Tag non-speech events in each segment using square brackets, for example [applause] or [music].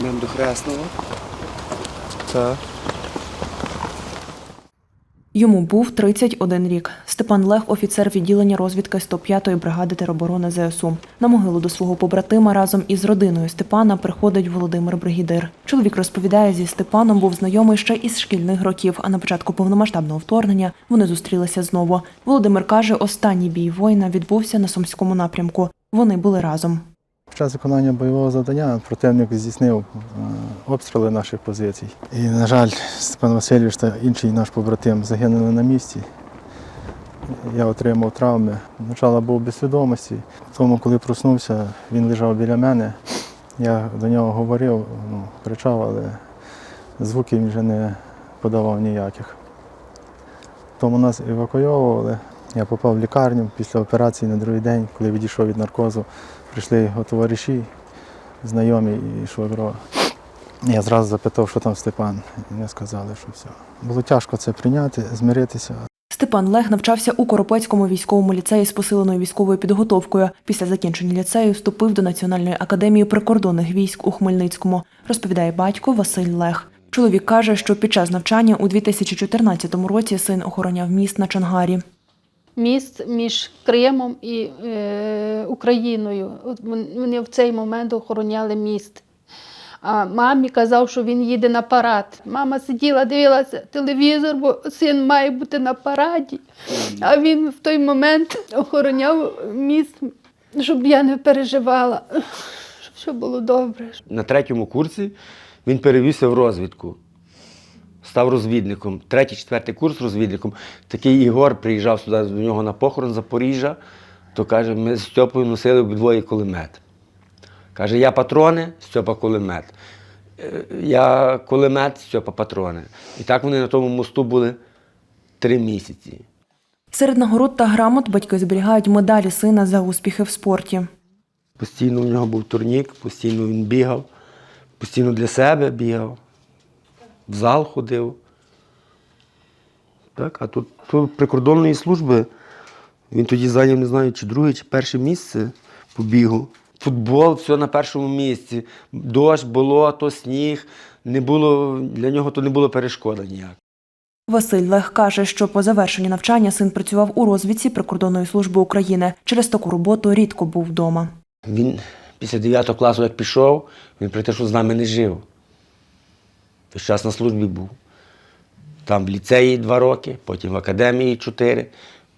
Йдемо до Хресного. Так. Йому був 31 рік. Степан Лех, офіцер відділення розвідки 105-ї бригади тероборони ЗСУ. На могилу до свого побратима разом із родиною Степана приходить Володимир Бригідир. Чоловік розповідає, зі Степаном був знайомий ще із шкільних років, а на початку повномасштабного вторгнення вони зустрілися знову. Володимир каже, останній бій воїна відбувся на сумському напрямку. Вони були разом. Під час виконання бойового завдання противник здійснив е, обстріли наших позицій. І, на жаль, Степан Васильович та інший наш побратим загинули на місці. Я отримав травми. Спочатку був без свідомості. Тому, коли проснувся, він лежав біля мене. Я до нього говорив, ну, кричав, але звуків він вже не подавав ніяких. Тому нас евакуйовували. Я попав в лікарню після операції на другий день, коли відійшов від наркозу. Прийшли його товариші, знайомі і швагро. Я зразу запитав, що там Степан. І вони сказали, що все. Було тяжко це прийняти, змиритися. Степан Лех навчався у Коропецькому військовому ліцеї з посиленою військовою підготовкою. Після закінчення ліцею вступив до Національної академії прикордонних військ у Хмельницькому, розповідає батько Василь Лех. Чоловік каже, що під час навчання у 2014 році син охороняв міст на Чангарі. Міст між Кримом і е, Україною. От вони в цей момент охороняли міст. А мамі казав, що він їде на парад. Мама сиділа, дивилася телевізор, бо син має бути на параді. А він в той момент охороняв міст, щоб я не переживала, [laughs] щоб все було добре. На третьому курсі він перевівся в розвідку. Став розвідником. Третій, четвертий курс розвідником. Такий Ігор приїжджав сюди до нього на похорон з Запоріжжя, то каже, ми з Стьопою носили обидвоє кулемет. Каже, я патрони, Стьопа кулемет. Е, Я кулемет, Стьопа патрони. І так вони на тому мосту були три місяці. Серед нагород та грамот батьки зберігають медалі сина за успіхи в спорті. Постійно в нього був турнік, постійно він бігав, постійно для себе бігав, в зал ходив. Так, а тут, тут прикордонної служби він тоді зайняв, не знаю, чи друге, чи перше місце по бігу. Футбол, все на першому місці. Дощ, болото, сніг. Не було, для нього то не було перешкода ніяк. Василь Лех каже, що по завершенні навчання син працював у розвідці прикордонної служби України. Через таку роботу рідко був вдома. Він після 9 класу, як пішов, він про те, що з нами не жив. Весь час на службі був. Там в ліцеї два роки, потім в академії чотири,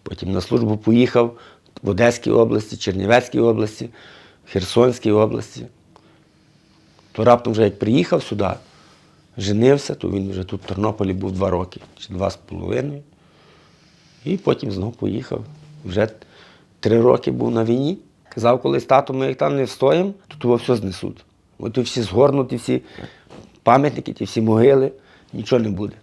потім на службу поїхав в Одеській області, Чернівецькій області, Херсонській області. То раптом вже як приїхав сюди, женився, то він вже тут в Тернополі був два роки, чи два з половиною. І потім знову поїхав. Вже три роки був на війні. Казав колись тату, ми як там не встоїмо, то того все знесуть. От всі згорнуті, всі пам'ятники, ті всі могили, нічого не буде.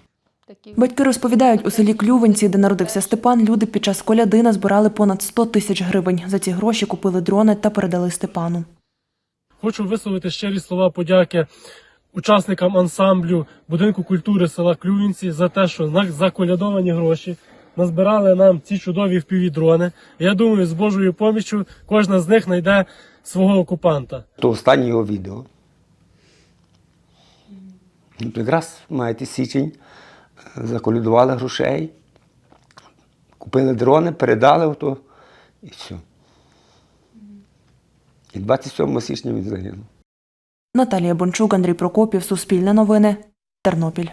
Такі Батьки розповідають, у селі Клювенці, де народився Степан, люди під час коляди назбирали понад 100 тисяч гривень. За ці гроші купили дрони та передали Степану. Хочу висловити щирі слова подяки учасникам ансамблю будинку культури села Клювінці за те, що на заколядовані гроші назбирали нам ці чудові впівдрони. Я думаю, з Божою поміччю кожна з них знайде свого окупанта. То останнє його відео. Якраз маєте січень, заколюдували грошей, купили дрони, передали ото і все. І 27 січня він загинув. Наталія Бончук, Андрій Прокопів, Суспільне новини, Тернопіль.